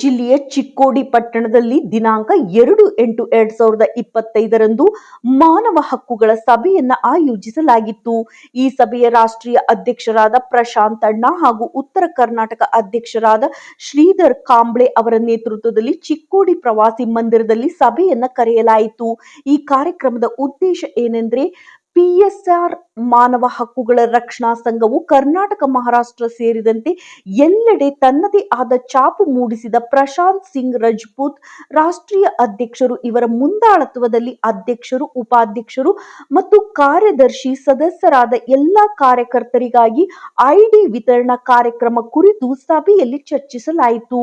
ಜಿಲ್ಲೆಯ ಚಿಕ್ಕೋಡಿ ಪಟ್ಟಣದಲ್ಲಿ ದಿನಾಂಕ ಎರಡು ಎಂಟು ಎರಡ್ ಸಾವಿರದ ಇಪ್ಪತ್ತೈದರಂದು ಮಾನವ ಹಕ್ಕುಗಳ ಸಭೆಯನ್ನ ಆಯೋಜಿಸಲಾಗಿತ್ತು. ಈ ಸಭೆಯ ರಾಷ್ಟ್ರೀಯ ಅಧ್ಯಕ್ಷರಾದ ಪ್ರಶಾಂತ್ ಅಣ್ಣ ಹಾಗೂ ಉತ್ತರ ಕರ್ನಾಟಕ ಅಧ್ಯಕ್ಷರಾದ ಶ್ರೀಧರ್ ಕಾಂಬ್ಳೆ ಅವರ ನೇತೃತ್ವದಲ್ಲಿ ಚಿಕ್ಕೋಡಿ ಪ್ರವಾಸಿ ಮಂದಿರದಲ್ಲಿ ಸಭೆಯನ್ನ ಕರೆಯಲಾಯಿತು. ಈ ಕಾರ್ಯಕ್ರಮದ ಉದ್ದೇಶ ಏನೆಂದ್ರೆ ಪಿಎಸ್ಆರ್ ಮಾನವ ಹಕ್ಕುಗಳ ರಕ್ಷಣಾ ಸಂಘವು ಕರ್ನಾಟಕ ಮಹಾರಾಷ್ಟ್ರ ಸೇರಿದಂತೆ ಎಲ್ಲೆಡೆ ತನ್ನದೇ ಆದ ಛಾಪು ಮೂಡಿಸಿದ ಪ್ರಶಾಂತ್ ಸಿಂಗ್ ರಜಪೂತ್, ರಾಷ್ಟ್ರೀಯ ಅಧ್ಯಕ್ಷರು ಇವರ ಮುಂದಾಳತ್ವದಲ್ಲಿ ಅಧ್ಯಕ್ಷರು, ಉಪಾಧ್ಯಕ್ಷರು ಮತ್ತು ಕಾರ್ಯದರ್ಶಿ ಸದಸ್ಯರಾದ ಎಲ್ಲ ಕಾರ್ಯಕರ್ತರಿಗಾಗಿ ಐಡಿ ವಿತರಣಾ ಕಾರ್ಯಕ್ರಮ ಕುರಿತು ಸಭೆಯಲ್ಲಿ ಚರ್ಚಿಸಲಾಯಿತು.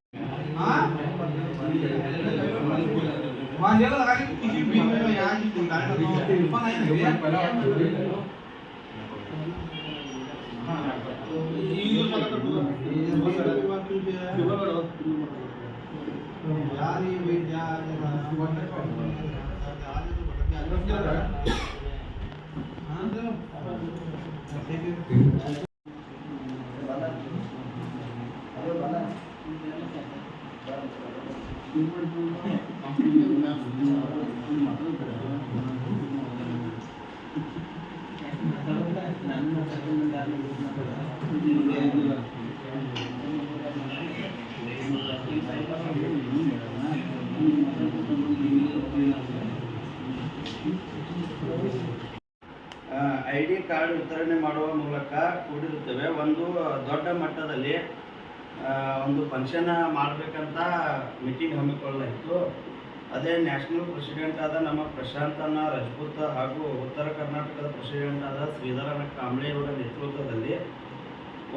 वहाँ ये लगा कि किसी भी में यहाँ की गुंडाई का काम पता नहीं है। हाँ। पहला यार तो ये वेट यार वंडर कॉम्पिटिशन यार यार हाँ। ಐ ಡಿ ಕಾರ್ಡ್ ವಿತರಣೆ ಮಾಡುವ ಮೂಲಕ ಕೂಡಿರುತ್ತವೆ. ಒಂದು ದೊಡ್ಡ ಮಟ್ಟದಲ್ಲಿ ಒಂದು ಫಂಕ್ಷನ್ ಮಾಡಬೇಕಂತ ಮೀಟಿಂಗ್ ಹಮ್ಮಿಕೊಳ್ಳಲಾಯಿತು ಅದೇ ನ್ಯಾಷನಲ್ ಪ್ರೆಸಿಡೆಂಟ್ ಆದ ನಮ್ಮ ಪ್ರಶಾಂತನ ರಜಪೂತ್ ಹಾಗೂ ಉತ್ತರ ಕರ್ನಾಟಕದ ಪ್ರೆಸಿಡೆಂಟ್ ಆದ ಶ್ರೀಧರನ ಕಾಂಬ್ಳೆಯವರ ನೇತೃತ್ವದಲ್ಲಿ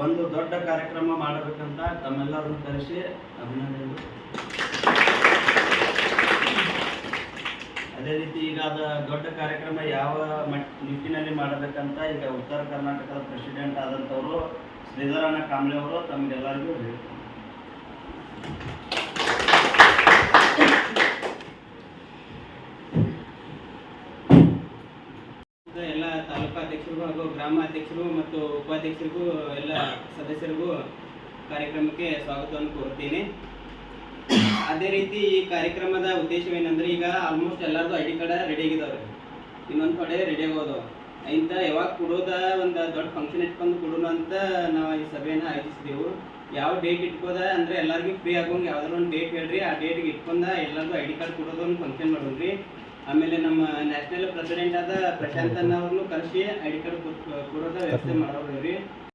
ಒಂದು ದೊಡ್ಡ ಕಾರ್ಯಕ್ರಮ ಮಾಡಬೇಕಂತ ತಮ್ಮೆಲ್ಲರನ್ನು ಕರೆಸಿ ಅಭಿನಂದನೆಗಳು. ಅದೇ ರೀತಿ ಈಗ ಅದ ದೊಡ್ಡ ಕಾರ್ಯಕ್ರಮ ಯಾವ ಮಟ್, ನಿಟ್ಟಿನಲ್ಲಿ ಮಾಡಬೇಕಂತ ಈಗ ಉತ್ತರ ಕರ್ನಾಟಕದ ಪ್ರೆಸಿಡೆಂಟ್ ಆದಂಥವರು ಶ್ರೀಧರನ ಕಾಂಬ್ಳೆ ಅವರು ತಮಗೆಲ್ಲರಿಗೂ ಹೇಳ್ತಾರೆ ಎಲ್ಲ ತಾಲೂಕಾಧ್ಯಕ್ಷರಿಗೂ ಹಾಗೂ ಗ್ರಾಮ ಅಧ್ಯಕ್ಷರು ಮತ್ತು ಉಪಾಧ್ಯಕ್ಷರಿಗೂ, ಎಲ್ಲ ಸದಸ್ಯರಿಗೂ ಕಾರ್ಯಕ್ರಮಕ್ಕೆ ಸ್ವಾಗತವನ್ನು ಕೋರುತ್ತೇನೆ. ಅದೇ ರೀತಿ ಈ ಕಾರ್ಯಕ್ರಮದ ಉದ್ದೇಶವೇನೆಂದ್ರೆ ಈಗ ಆಲ್ಮೋಸ್ಟ್ ಎಲ್ಲರದು ಐ ಡಿ ಕಾರ್ಡ್ ರೆಡಿ ಆಗಿದ್ದಾವೆ ಇನ್ನೊಂದು ಕಡೆ ರೆಡಿ ಆಗೋದು ಇಂಥ ಯಾವಾಗ ಕೊಡೋದ ಒಂದು ದೊಡ್ಡ ಫಂಕ್ಷನ್ ಇಟ್ಕೊಂಡು ಕೊಡೋಣ ಅಂತ ನಾವು ಈ ಸಭೆಯನ್ನು ಆಯೋಜಿಸಿದೆವು. ಯಾವ ಡೇಟ್ ಇಟ್ಕೋದ ಅಂದ್ರೆ ಎಲ್ಲರಿಗೂ ಫ್ರೀ ಆಗೋಂಗೆ ಯಾವ್ದಾದ್ರು ಒಂದು ಡೇಟ್ ಹೇಳ್ರಿ. ಆ ಡೇಟ್ಗೆ ಇಟ್ಕೊಂಡ ಎಲ್ಲರಿಗೂ ಐ ಡಿ ಕಾರ್ಡ್ ಕೊಡೋದು ಒಂದು ಫಂಕ್ಷನ್ ಮಾಡೋಣ್ರಿ. ಆಮೇಲೆ ನಮ್ಮ ನ್ಯಾಷನಲ್ ಪ್ರೆಸಿಡೆಂಟ್ ಆದ ಪ್ರಶಾಂತ್ ಅನ್ನ ಅವ್ರನ್ನು ಕರೆಸಿ ಐ ಡಿ ಕಾರ್ಡ್ ಕೊಡೋದ ವ್ಯವಸ್ಥೆ ಮಾಡೋರಿ